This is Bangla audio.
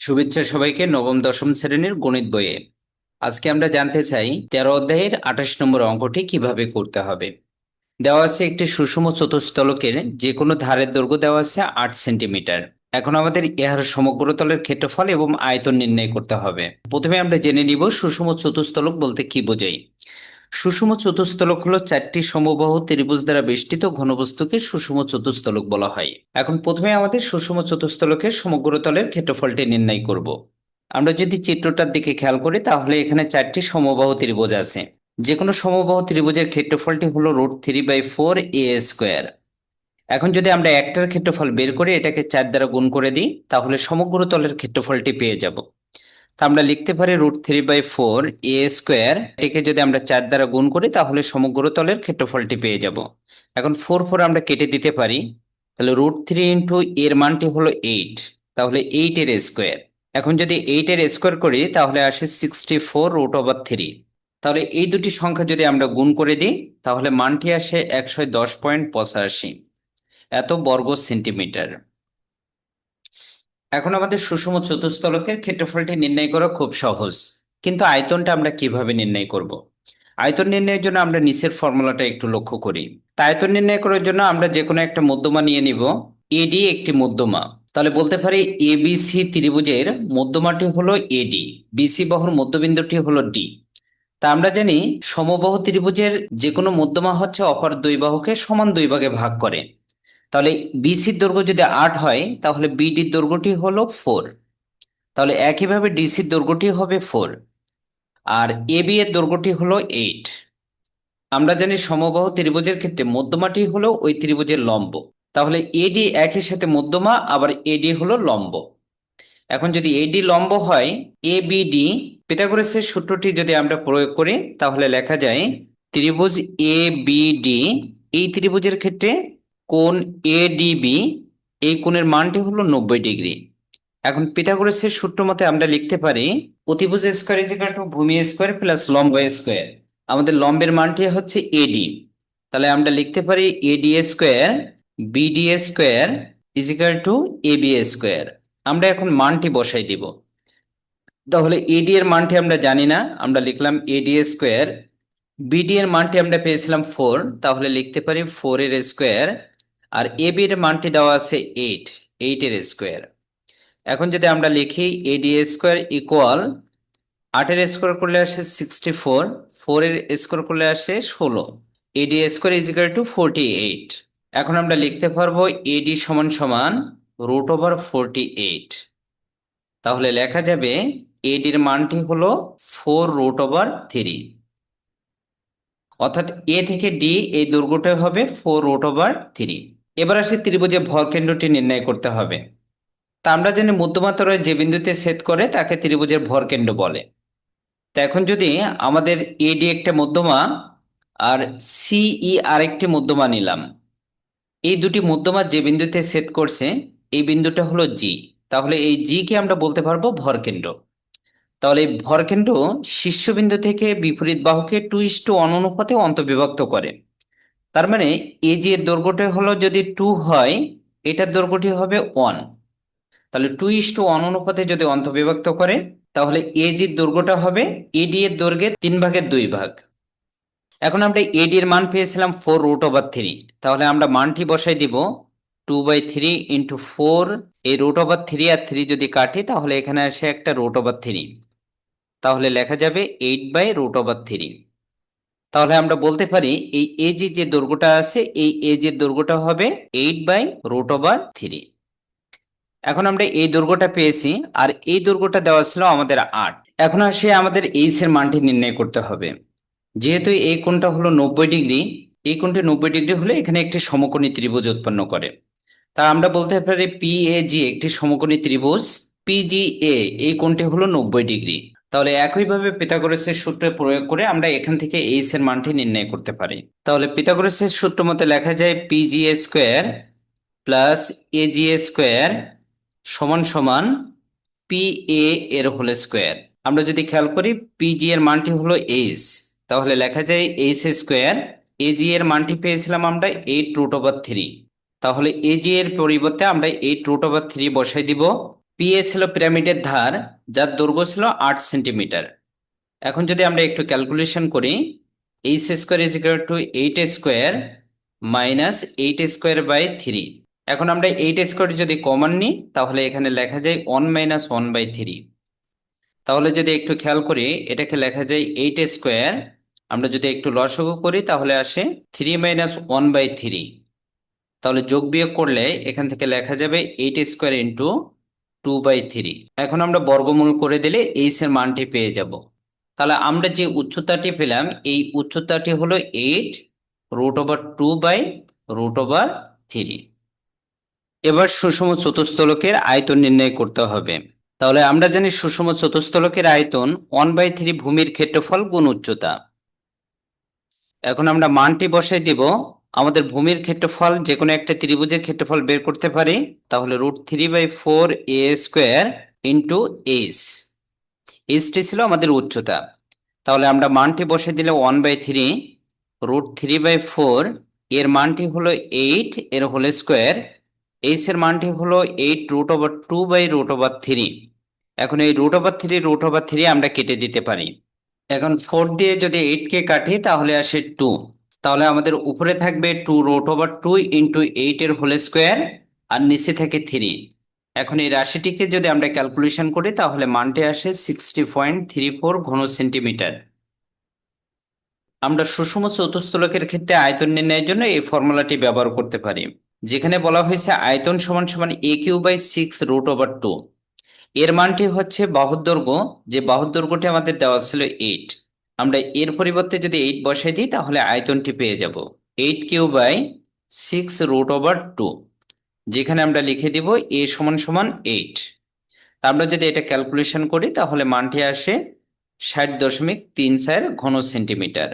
শুভেচ্ছা সবাইকে নবম, দশম শ্রেণির গণিত বইয়ে। আজকে আমরা জানতে চাই, তেরো অধ্যায়ের আঠাশ নম্বর অঙ্কটি কীভাবে করতে হবে? দেওয়া আছে একটি সুষম চতুস্তলকের যে কোনো ধারের দৈর্ঘ্য দেওয়া আছে আট সেন্টিমিটার। এখন আমাদের ইহার সমগ্র তলের ক্ষেত্রফল এবং আয়তন নির্ণয় করতে হবে। প্রথমে আমরা জেনে নিব সুষম চতুস্তলক বলতে কি বোঝাই সুষম চতুস্তলক হলো চারটি সমবাহ ত্রিভুজ দ্বারা বেষ্টিত ঘনবস্তুকে সুষম চতুস্তলক বলা হয়। এখন প্রথমে আমাদের সুষম চতুস্তলকের সমগ্র তলের ক্ষেত্রফলটি নির্ণয় করব। আমরা যদি চিত্রটার দিকে খেয়াল করি, তাহলে এখানে চারটি সমবাহ ত্রিভুজ আছে। যে কোনো সমবাহু ত্রিভুজের ক্ষেত্রফলটি হলো root three by four a square. এখন যদি আমরা একটার ক্ষেত্রফল বের করে, এটাকে চার দ্বারা গুণ করে দিই, তাহলে সমগ্র তলের ক্ষেত্রফলটি পেয়ে যাব। আমরা লিখতে পারি root three by four a square, এটিকে যদি আমরা চার দ্বারা গুণ করি, তাহলে সমগ্র তলের ক্ষেত্রফলটি পেয়ে যাব। এখন ফোর ফোর আমরা কেটে দিতে পারি, তাহলে রুট থ্রি ইন্টু এর মানটি হলো এইট, তাহলে এইট এর স্কোয়ার। এখন যদি এইট এর স্কোয়ার করি, তাহলে আসে sixty four root over three. তাহলে এই দুটি সংখ্যা যদি আমরা গুণ করে দিই, তাহলে মানটি আসে একশো দশ পয়েন্ট পঁচাশি, এত বর্গ সেন্টিমিটার। এখন আমাদের সুষম চতুস্তলকের ক্ষেত্রফলটি নির্ণয় করা খুব সহজ। কিন্তু আয়তনটা আমরা কীভাবে নির্ণয় করব? আয়তন নির্ণয়ের জন্য আমরা নিচের ফর্মুলাটা একটু লক্ষ্য করি। তা আয়তন নির্ণয় করার জন্য আমরা যে কোনো একটা মধ্যমা নিয়ে নিব। এডি একটি মধ্যমা। তাহলে বলতে পারি এবিসি ত্রিভুজের মধ্যমাটি হলো এডি বিসি বাহুর মধ্যবিন্দুটি হলো ডি। তা আমরা জানি সমবাহু ত্রিভুজের যে কোনো মধ্যমা হচ্ছে অপর দুই বাহুকে সমান দুই ভাগে ভাগ করে। তাহলে বিসির দৈর্ঘ্য যদি আট হয়, তাহলে বিডির দৈর্ঘ্যটি হলো ফোর তাহলে একইভাবে ডিসির দৈর্ঘ্যটি হবে ফোর আর এবি এর দৈর্ঘ্যটি হলো এইট আমরা জানি সমবাহু ত্রিভুজের ক্ষেত্রে মধ্যমাটি হলো ওই ত্রিভুজের লম্ব। তাহলে এডি একই সাথে মধ্যমা, আবার এডি হলো লম্ব। এখন যদি এডি লম্ব হয় এ বিডি পিথাগোরাসের সূত্রটি যদি আমরা প্রয়োগ করি, তাহলে লেখা যায় ত্রিভুজ এ বিডি এই ত্রিভুজের ক্ষেত্রে কোণ এডিবি এই কোণের মানটি হলো নব্বই ডিগ্রি। এখন পিথাগোরাসের সূত্র মতে আমরা লিখতে পারি, অতিভুজ স্কোয়ার ইজিক্যাল টু ভূমি স্কোয়ার প্লাস লম্ব স্কোয়ার। আমাদের লম্বের মানটি হচ্ছে এডি তাহলে আমরা লিখতে পারি AD square BD square equal to AB square. আমরা এখন মানটি বসাই দিব। তাহলে এডি এর মানটি আমরা জানি না, আমরা লিখলাম এডি স্কোয়ার। বিডি এর মানটি আমরা পেয়েছিলাম ফোর তাহলে লিখতে পারি ফোর এর স্কোয়ার আর এবি এর মানটি দেওয়া আছে এইট এইট এর স্কোয়ার। এখন যদি আমরা লিখি এডি স্কোয়ার ইকুয়াল আটের স্কোয়ার করলে আসে সিক্সটি ফোর ফোর এর স্কোয়ার করলে আসে ষোলো। AD square equal to forty eight এখন আমরা লিখতে পারব এডি সমান সমান রুট ওভার ফোরটি এইট তাহলে লেখা যাবে এডির মানটি হলো ফোর রুট ওভার থ্রি অর্থাৎ এ থেকে ডি এই দৈর্ঘ্যটা হবে ফোর রুট ওভার থ্রি এবার আসি ত্রিভুজে ভরকেন্দ্রটি নির্ণয় করতে হবে। তা আমরা জানি মধ্যমাত্রায় যে বিন্দুতে ছেদ করে তাকে ত্রিভুজের ভরকেন্দ্র বলে। তা এখন যদি আমাদের এডি একটা মধ্যমা আর সিই আরেকটি মধ্যমা নিলাম, এই দুটি মধ্যমা যে বিন্দুতে ছেদ করছে, এই বিন্দুটা হলো জি। তাহলে এই জি কে আমরা বলতে পারব ভরকেন্দ্র তাহলে ভরকেন্দ্র শীর্ষবিন্দু থেকে বিপরীত বাহুকে টু ইস টু অনুপাতে অন্তর্বিভক্ত করে। তার মানে এই যে দৈর্ঘ্যটা হলো যদি টু হয়, এটার দৈর্ঘ্যটি হবে ওয়ান তাহলে টু ইস টু ওয়ান অনুপাতে যদি অন্তর্বিভক্ত করে, তাহলে এ জির দৈর্ঘ্যটা হবে এডি এর দৈর্ঘ্যের তিন ভাগের দুই ভাগ। এখন আমরা এডি এর মান পেয়েছিলাম ফোর রুট ওভার থ্রি তাহলে আমরা মানটি বসাই দিব two by three into four এই রুট ওভার থ্রি আর থ্রি যদি কাটি, তাহলে এখানে আসে একটা রুট ওভার থ্রি তাহলে লেখা যাবে eight by root over three তাহলে আমরা বলতে পারি এই এজি যে দৈর্ঘ্যটা আছে, এই এজের দৈর্ঘ্যটা হবে eight by root over three এখন আমরা এই দৈর্ঘ্যটা পেয়েছি, আর এই দৈর্ঘ্যটা দেওয়া ছিল আমাদের আট। এখন আসে আমাদের এইচ এর মানটি নির্ণয় করতে হবে। যেহেতু এই কোণটা হলো নব্বই ডিগ্রি এই কোণটি নব্বই ডিগ্রি হলে এখানে একটি সমকোণী ত্রিভুজ উৎপন্ন করে। তা আমরা বলতে পারি পি এ জি একটি সমকোণী ত্রিভুজ পিজি এ এই কোণটি হলো নব্বই ডিগ্রি। তাহলে একইভাবে পিথাগোরাসের সূত্র প্রয়োগ করে আমরা এখান থেকে এইচ এর মানটি নির্ণয় করতে পারি। তাহলে পিথাগোরাসের সূত্র মতে লেখা যায় PG square plus AG square সমান সমান পি এ এর হোল স্কোয়ার আমরা যদি খেয়াল করি পিজি এর মানটি হলো এইচ তাহলে লেখা যায় এইচ এ স্কোয়ার এজি এর মানটি পেয়েছিলাম আমরা এইট রুট ওভার থ্রি তাহলে এজি এর পরিবর্তে আমরা এইট রুট ওভার থ্রি বসাই দিব। পি এ ছিল পিরামিডের ধার, যার দৈর্ঘ্য ছিল আট সেন্টিমিটার এখন যদি আমরা একটু ক্যালকুলেশন করি H square equal to eight square minus eight square by three এখন আমরা এইট স্কোয়ার যদি কমন নিই, তাহলে এখানে লেখা যায় one minus one by three তাহলে যদি একটু খেয়াল করি, এটাকে লেখা যায় এইট স্কোয়ার আমরা যদি একটু লসগু করি, তাহলে আসে three minus one by three তাহলে যোগ বিয়োগ করলে এখান থেকে লেখা যাবে eight square into two by three এখন আমরা বর্গমূল করে দিলে এইচ এর মানটি পেয়ে যাব। তাহলে আমরা যে উচ্চতাটি পেলাম, এই উচ্চতাটি হলো eight root over two by root over three এবার সুষম চতুস্থলকের আয়তন নির্ণয় করতে হবে। তাহলে আমরা জানি সুষম চতুস্থলকের আয়তন ওয়ান বাই থ্রি ভূমির ক্ষেত্রফল গুণ উচ্চতা। এখন আমরা মানটি বসাই দিব আমাদের ভূমির ক্ষেত্রফল যে কোনো একটা ত্রিভুজের ক্ষেত্রফল বের করতে পারি, তাহলে root three by four a square into H. HT ছিল আমাদের উচ্চতা। তাহলে আমরা মানটি বসে দিলে one by three root three by four, এর মানটি হলো এইট, এর হোল স্কোয়ার। এইচ এর মানটি হলো eight root over two by root over three. এখন এই root over three, root over three আমরা কেটে দিতে পারি। এখন ফোর দিয়ে যদি এইট কে কাটি, তাহলে আসে টু। তাহলে আমাদের উপরে থাকবে two root over two into eight এর হোল স্কোয়ার আর নিচে থাকে থ্রি এখন এই রাশিটিকে যদি আমরা ক্যালকুলেশন করি, তাহলে মানটি আসে সিক্সটি পয়েন্ট থ্রি ফোর ঘন সেন্টিমিটার আমরা সুষম চতুস্থলকের ক্ষেত্রে আয়তন নির্ণয়ের জন্য এই ফর্মুলাটি ব্যবহার করতে পারি, যেখানে বলা হয়েছে আয়তন সমান সমান a cube by six root over two এর মানটি হচ্ছে বাহুর দৈর্ঘ্য, যে বাহুর দৈর্ঘ্যটি আমাদের দেওয়া ছিল এইট আমরা এর পরিবর্তে যদি এইট বসাই দিই, তাহলে আয়তনটি পেয়ে যাব eight cube by six root over two যেখানে আমরা লিখে দিব এ সমান সমান এইট আমরা যদি এটা ক্যালকুলেশন করি, তাহলে মানটি আসে ষাট দশমিক তিন চার ঘন সেন্টিমিটার